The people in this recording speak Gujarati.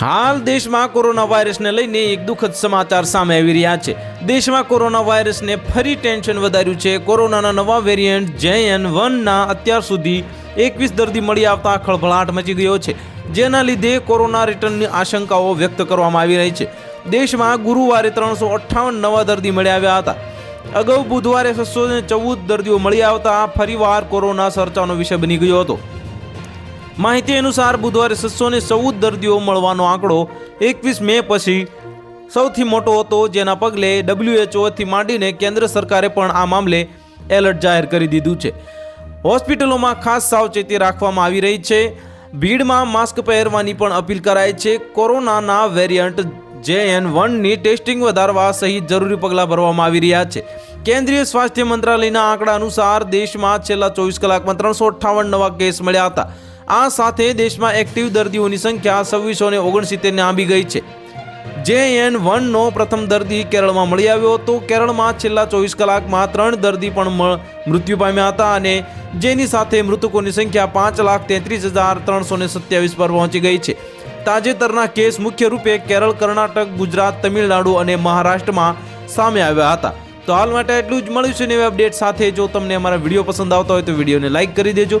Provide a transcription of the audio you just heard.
હાલ દેશમાં કોરોના વાયરસને લઈને એક દુઃખદ સમાચાર સામે આવી રહ્યા છે. દેશમાં કોરોના વાયરસને ફરી ટેન્શન વધાર્યું છે. કોરોનાના નવા વેરિયન્ટ જેએન વનના અત્યાર સુધી એકવીસ દર્દી મળી આવતા ખળભળાટ મચી ગયો છે. જેના લીધે કોરોના રિટર્નની આશંકાઓ વ્યક્ત કરવામાં આવી રહી છે. દેશમાં ગુરુવારે ત્રણસો અઠ્ઠાવન નવા દર્દી મળી આવ્યા હતા. અગાઉ બુધવારે છસો ચૌદ દર્દીઓ મળી આવતા ફરીવાર કોરોના ચર્ચાનો વિષય બની ગયો હતો. માહિતી અનુસાર બુધવારે છસો ને ચૌદ દર્દીઓ મળવાનો આંકડો એકવીસ મે પછી સૌથી મોટો હતો, જેના પગલે ડબ્લ્યુએચઓથી માંડીને કેન્દ્ર સરકારે પણ આ મામલે એલર્ટ જાહેર કરી દીધું છે. હોસ્પિટલોમાં ખાસ સાવચેતી રાખવામાં આવી રહી છે. ભીડમાં માસ્ક પહેરવાની પણ અપીલ કરાઈ છે. કોરોનાના વેરિયન્ટ જે એન વનની ટેસ્ટિંગ વધારવા સહિત જરૂરી પગલાં ભરવામાં આવી રહ્યા છે. કેન્દ્રીય સ્વાસ્થ્ય મંત્રાલયના આંકડા અનુસાર દેશમાં છેલ્લા ચોવીસ કલાકમાં ત્રણસો અઠ્ઠાવન નવા કેસ મળ્યા હતા. આ સાથે દેશમાં એક્ટિવ દર્દીઓની સંખ્યા છવ્વીસો ને ઓગણસિત્તેરને આંબી ગઈ છે. જે એન વનનો પ્રથમ દર્દી કેરળમાં મળી આવ્યો હતો. કેરળમાં છેલ્લા ચોવીસ કલાકમાં ત્રણ દર્દી પણ મૃત્યુ પામ્યા હતા અને જેની સાથે મૃતકોની સંખ્યા પાંચ લાખ તેત્રીસ હજાર ત્રણસો ને સત્યાવીસ પર પહોંચી ગઈ છે. તાજેતરના કેસ મુખ્ય રૂપે કેરળ, કર્ણાટક, ગુજરાત, તમિલનાડુ અને મહારાષ્ટ્રમાં સામે આવ્યા હતા. તો હાલ માટે એટલું જ. મળ્યું છે નવી અપડેટ સાથે. જો તમને અમારા વીડિયો પસંદ આવતા હોય તો વિડીયોને લાઇક કરી દેજો.